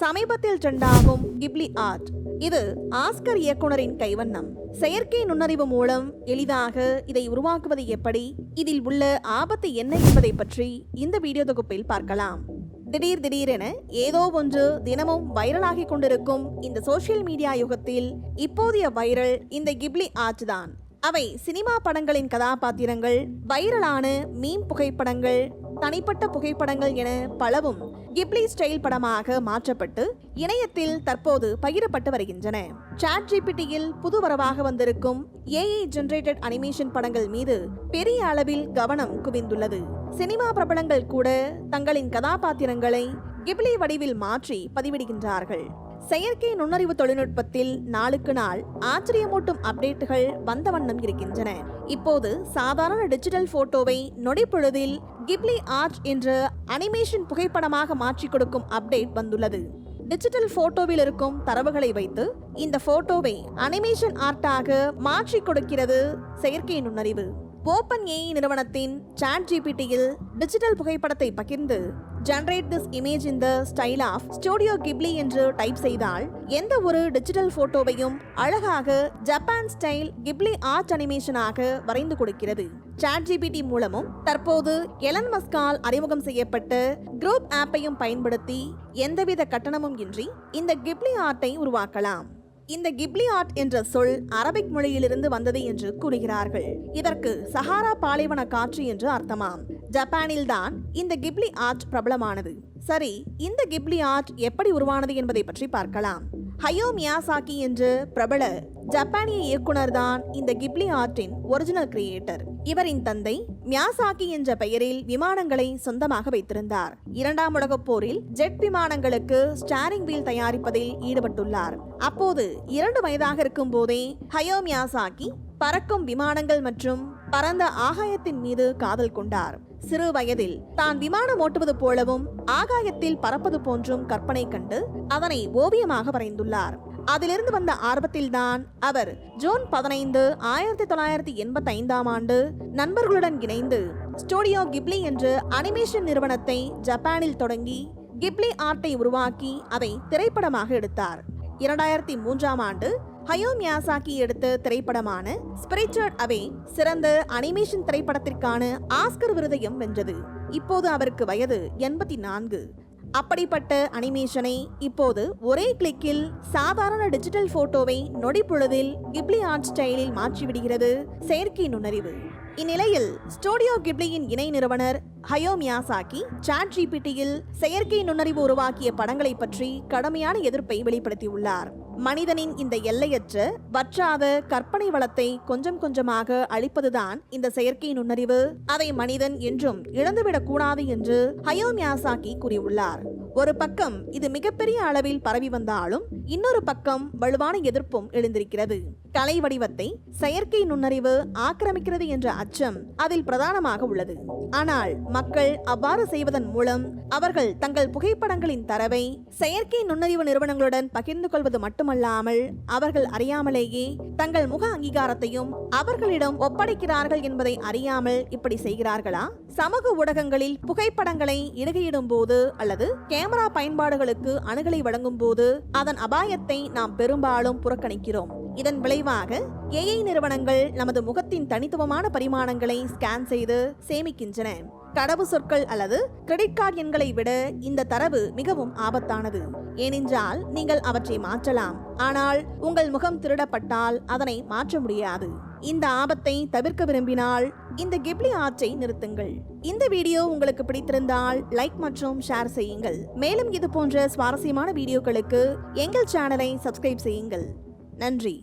சமீபத்தில் ட்ரெண்டாகும் Ghibli art. இது ஆஸ்கர் இயக்குனரின் கைவண்ணம். செயற்கை நுண்ணறிவு மூலம் எளிதாக இதை உருவாக்குவது எப்படி? இதில் உள்ள ஆபத்து என்ன என்பதை பற்றி இந்த வீடியோ தொகுப்பில் பார்க்கலாம். திடீர் திடீரென ஏதோ ஒன்று தினமும் வைரலாகி கொண்டிருக்கும் இந்த சோஷியல் மீடியா யுகத்தில் இப்போதைய வைரல் இந்த கிப்லி ஆர்ட் தான். அவை சினிமா படங்களின் கதாபாத்திரங்கள் வைரலான மீம் புகைப்படங்கள் தனிப்பட்ட புகைப்படங்கள் என பலவும் கிப்லி ஸ்டைல் படமாக மாற்றப்பட்டு இணையத்தில் தற்போது பகிரப்பட்டு வருகின்றன. சாட் ஜிபிடியில் புதுவரவாக வந்திருக்கும் ஏஐ ஜெனரேட்டட் அனிமேஷன் படங்கள் மீது பெரிய அளவில் கவனம் குவிந்துள்ளது. சினிமா பிரபலங்கள் கூட தங்களின் கதாபாத்திரங்களை கிப்லி வடிவில் மாற்றி பதிவிடுகின்றார்கள். செயற்கை நுண்ணறிவு தொழில்நுட்பத்தில் நாளுக்கு நாள் ஆச்சரியமூட்டும் அப்டேட்டுகள் வந்த வண்ணம் இருக்கின்றன. இப்போது சாதாரண டிஜிட்டல் போட்டோவை நொடிப்பொழுதில் கிப்லி ஆர்ட் என்ற அனிமேஷன் புகைப்படமாக மாற்றிக் கொடுக்கும் அப்டேட் வந்துள்ளது. டிஜிட்டல் போட்டோவில் இருக்கும் தரவுகளை வைத்து இந்த போட்டோவை அனிமேஷன் ஆர்ட்டாக மாற்றிக் கொடுக்கிறது செயற்கை நுண்ணறிவு. ஓப்பன் ஏஐ நிறுவனத்தின் சாட் ஜிபிடியில் டிஜிட்டல் புகைப்படத்தை பகிர்ந்து generate this image in the style of studio Ghibli என்று டைப் செய்தால் எந்த ஒரு டிஜிட்டல் போட்டோவையும் அழகாக ஜப்பான் ஸ்டைல் கிப்லி ஆர்ட் அனிமேஷனாக வரைந்து கொடுக்கிறது. சாட் ஜிபிடி மூலமும் தற்போது எலன் மஸ்கால் அறிமுகம் செய்யப்பட்ட குரூப் ஆப்பையும் பயன்படுத்தி எந்தவித கட்டணமும் இன்றி இந்த கிப்லி ஆர்ட்டை உருவாக்கலாம். இந்த கிப்லி ஆர்ட் என்ற சொல் அரபிக் மொழியிலிருந்து வந்தது என்று கூறுகிறார்கள். இதற்கு சஹாரா பாலைவன காற்று என்று அர்த்தமாம். ஜப்பானில்தான் இந்த கிப்லி ஆர்ட் பிரபலமானது. சரி இந்த கிப்லி ஆர்ட் எப்படி உருவானது என்பதை பற்றி பார்க்கலாம். ஹயோ மியாசாக்கி என்று பிரபல ஜப்பானிய இயக்குனர் தான் இந்த கிப்லி ஆர்ட்டின் ஒரிஜினல் கிரியேட்டர் இவரின் தந்தை மியாசாக்கி என்ற பெயரில் விமானங்களை சொந்தமாக வைத்திருந்தார். இரண்டாம் உலகப் போரில் ஜெட் விமானங்களுக்கு ஸ்டாரிங் வீல் தயாரிப்பதில் ஈடுபட்டுள்ளார். அப்போது இரண்டு வயதாக இருக்கும் போதே ஹயோ மியாசாக்கி பறக்கும் விமானங்கள் மற்றும் பரந்த ஆகாயத்தின் மீது காதல் கொண்டார். சிறு வயதில் தான் விமானம் ஓட்டுவது போலவும் ஆகாயத்தில் பறப்பது போன்றும் கற்பனை கண்டு அதனை ஓவியமாக வரைந்துள்ளார். அதிலிருந்து வந்த ஆர்வத்தில்தான் அவர் ஜூன் பதினைந்து ஆயிரத்தி தொள்ளாயிரத்தி எண்பத்தி ஐந்தாம் ஆண்டு நண்பர்களுடன் இணைந்து ஸ்டூடியோ கிப்லி என்ற அனிமேஷன் நிறுவனத்தை ஜப்பானில் தொடங்கி கிப்லி ஆர்ட்டை உருவாக்கி அதை திரைப்படமாக எடுத்தார். இரண்டாயிரத்தி மூன்றாம் ஆண்டு ஹயோ மியாசாக்கி எடுத்த திரைப்படமான ஸ்பிரிச்சுவல் அவே சிறந்த அனிமேஷன் திரைப்படத்திற்கான ஆஸ்கர் விருதையும் வென்றது. இப்போது அவருக்கு வயது எண்பத்தி நான்கு. அப்படிப்பட்ட அனிமேஷனை இப்போது ஒரே கிளிக்கில் சாதாரண டிஜிட்டல் போட்டோவை நொடிப்பொழுதில் கிப்லி ஆர்ட் ஸ்டைலில் மாற்றிவிடுகிறது செயற்கை நுண்ணறிவு. இந்நிலையில் ஸ்டூடியோ கிப்லியின் இணை நிறுவனர் ஹயோ மியாசாக்கி சாட் ஜிபிடியில் செயற்கை நுண்ணறிவு உருவாக்கிய படங்களை பற்றி கடுமையான எதிர்ப்பை வெளிப்படுத்தியுள்ளார். மனிதனின் இந்த எல்லையற்ற வற்றாத கற்பனை வளத்தை கொஞ்சம் கொஞ்சமாக அழிப்பதுதான் இந்த செயற்கை நுண்ணறிவு. அதை மனிதன் என்றும் இழந்துவிடக் கூடாது என்று ஹயோ மியாசாக்கி கூறியுள்ளார். ஒரு பக்கம் இது மிகப்பெரிய அளவில் பரவி வந்தாலும் இன்னொரு பக்கம் வலுவான எதிர்ப்பும் எழுந்திருக்கிறது. கலை வடிவத்தை செயற்கை நுண்ணறிவு ஆக்கிரமிக்கிறது என்ற அச்சம் அதில் பிரதானமாக உள்ளது. ஆனால் மக்கள் அவ்வாறு செய்வதன் மூலம் அவர்கள் தங்கள் புகைப்படங்களின் தரவை செயற்கை நுண்ணறிவு நிறுவனங்களுடன் பகிர்ந்து கொள்வது மட்டுமல்லாமல் அவர்கள் அறியாமலேயே தங்கள் முக அங்கீகாரத்தையும் அவர்களிடம் ஒப்படைக்கிறார்கள் என்பதை அறியாமல் இப்படி செய்கிறார்களா? சமூக ஊடகங்களில் புகைப்படங்களை இடுகையிடும் போது அல்லது கேமரா பயன்பாடுகளுக்கு அணுகலை வழங்கும் போது அதன் அபாயத்தை நாம் பெரும்பாலும் புறக்கணிக்கிறோம். இதன் விளைவாக ஏஐ நிறுவனங்கள் நமது முகத்தின் தனித்துவமான பரிமாணங்களை ஸ்கேன் செய்து சேமிக்கின்றன. கடவு சொற்கள் அல்லது கிரெடிட் கார்டு எண்களை விட இந்த தரவு மிகவும் ஆபத்தானது. ஏனென்றால் நீங்கள் அவற்றை மாற்றலாம். ஆனால் உங்கள் முகம் திருடப்பட்டால் அதனை மாற்ற முடியாது. இந்த ஆபத்தை தவிர்க்க விரும்பினால் இந்த கிப்லி ஆர்ட்டை நிறுத்துங்கள். இந்த வீடியோ உங்களுக்கு பிடித்திருந்தால் லைக் மற்றும் ஷேர் செய்யுங்கள். மேலும் இது போன்ற சுவாரஸ்யமான வீடியோக்களுக்கு எங்கள் சேனலை சப்ஸ்கிரைப் செய்யுங்கள். நன்றி.